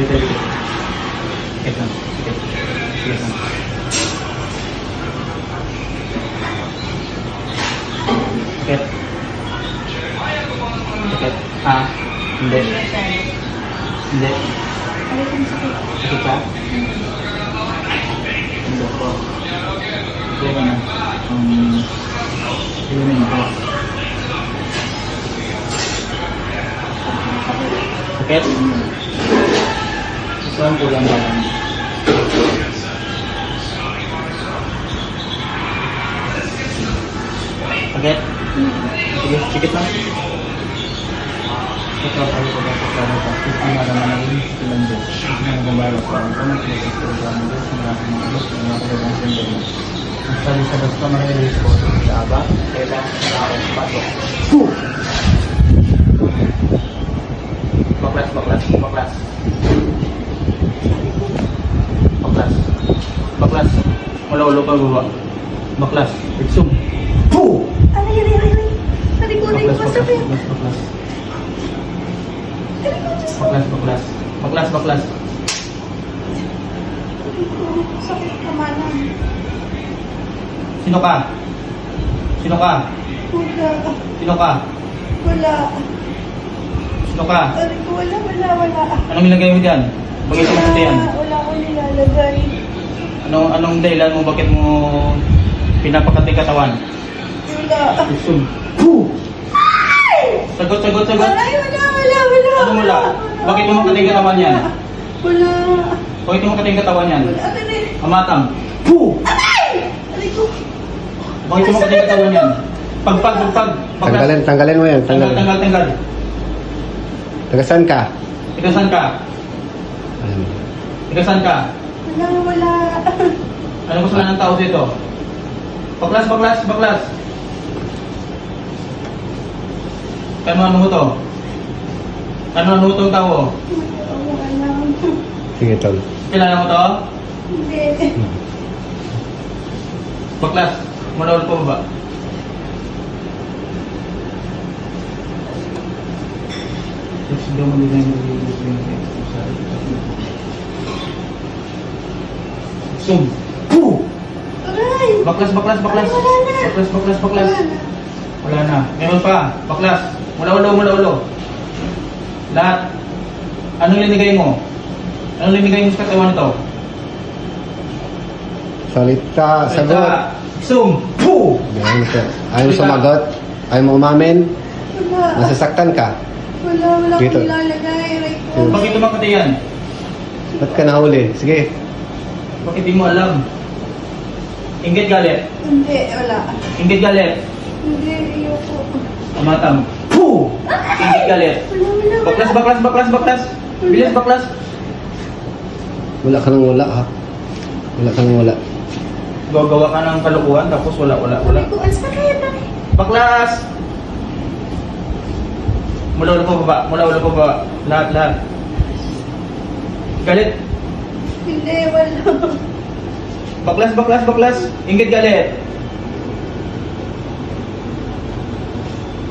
Dito, dito. Sakit lang. Sakit. Sakit lang. Sakit. Sakit. Ah, hindi. Hindi. Sakit ka? Hindi po. Hindi ka na. Um, ilumin Islam ulama. Oke, terus sedikit lah. Kita tahu bahwa secara kita mana-mana ini sebelum yang kembali ke orang tua, kita berjalan terus mengatur mengatur mengatur dan sendiri. Asal bisa bersama dengan sesuatu sahabat, kita harus patuh. Tuh. 15 15 15 Baklas, baklas, baklas. Baklas. Baklas. Wala ulo pa baba. Baklas. Iksum. Puh! Aray, aray, aray, aray. Aray ko, aray ko, Baklas, baklas, baklas, baklas. Baklas, baklas. Aray ko, sakit kamanan. Sino ka? Sino ka? Wala, Sino ka? wala. Sino ka? Aray ko, wala, wala, wala. Anong nilagay mo dyan? Bakit mo kasi yan? Wala, wala ko nilalagay. Anong, anong dahilan mo? Bakit mo pinapakati katawan? Wala. Puh! Sagot, sagot, sagot. Aray, wala, wala, wala. Ano wala? Bakit mo makating katawan yan? Wala. Bakit mo makating katawan yan? Wala. Amatang. Puh! Aray ko. Bakit mo makating katawan yan? Pagpag, pagpag. Baklas. Tanggalin, tanggalin mo yan. Tanggal, Tanggal. tanggal, tanggal. Tagasan ka. Ikasan ka? Ayan. Ikasan ka? Wala, wala. Ano gusto ng tao dito? Baklas, baklas, baklas. Kano ano mo to? Kano ano mo tong tao? Wala. Sige, tol. Kilala mo to? Hindi. Baklas. Ulit po ba? Hindi mo nila Zoom. Puh! Aray. Baklas, baklas, baklas. Ay, wala na. Baklas, baklas, baklas. Wala na. Meron pa. Baklas. Mula ulo, mula ulo. Lahat. Anong linigay mo? Anong linigay mo sa katawan nito? Salita, sagot. Zoom. Puh! Yan po. Ayaw mo sumagot. Ayaw mo umamin. Wala. Nasasaktan ka. Wala, wala Dito. nilalagay. Aray ko. Bakit tumakati yan? Ba't ka nahuli? Sige. Bakit di mo alam? Inggit galit. Hindi, wala. Inggit galit. Hindi, ayoko. Amatang. Puh! Inggit galit. Wala, wala, wala. Baklas, baklas, baklas, baklas. Bilis, baklas. Wala ka nang wala, ha? Wala ka nang wala. Gagawa ka ng kalukuhan tapos wala, wala, wala. Ko, ang sakit. aray. Baklas! Mula ulo pa baba, mula ulo pa baba. Lahat, lahat. Galit. Hindi, wala. Baklas, baklas, baklas. Inggit galit.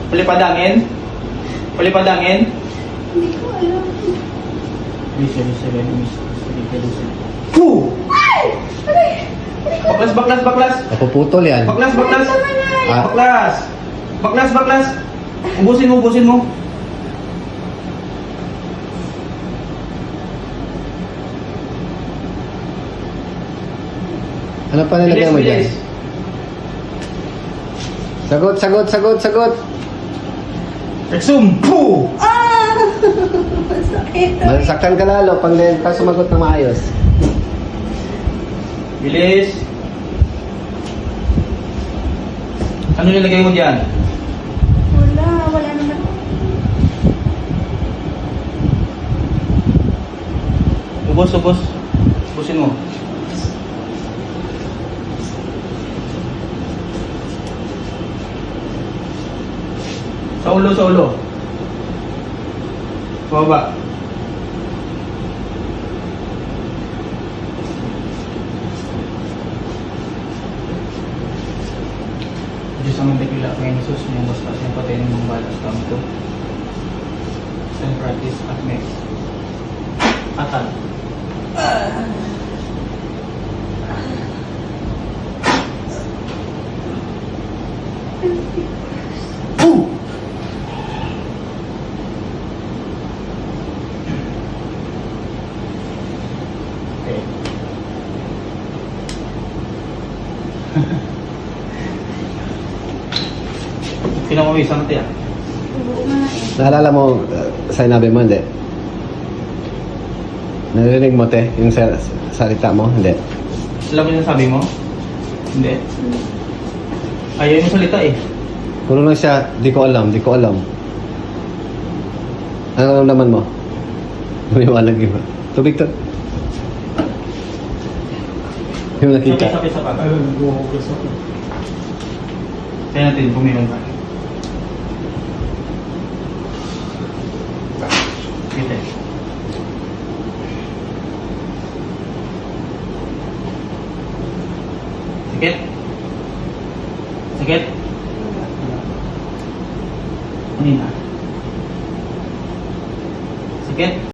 Palipadangin. Palipadangin. Hindi ko alam. Lisa, lisa. Puh! Ay! Aray! Aray ko. Baklas, baklas, baklas. Napuputol yan. Baklas, baklas. Ah. Baklas. Baklas, baklas. Ubusin mo, ubusin mo. Ano pa nilagay mo dyan? Sagot, sagot, sagot, sagot. Exum! Puh! Ah! Sakit. Masaktan ka lalo pag ka sumagot na maayos. Bilis. Ano nilagay mo dyan? Wala, wala naman. Ubos, ubos. Ubusin mo. Sa ulo, sa ulo. Sa baba. Diyos ang magdakila kay Jesus, may bastas ng patay ng mga balas kami ko. Stand practice at next. Atal. Okay. natin ah. Oo nga eh. Naalala mo, uh, sinabi mo, hindi? Narinig mo, te, yung sa, salita mo? Hindi. Alam mo yung sabi mo? Hindi. Ayaw mo salita eh. Puro lang siya, di ko alam, di ko alam. Ano naman mo? Umiwalag iba. Tubig to. Yung nakita. Sakit sa pata. Ayun, nag-uugas ako. Kaya natin puminom ka. Kita eh. Sakit? Sakit? Kanina. Sakit?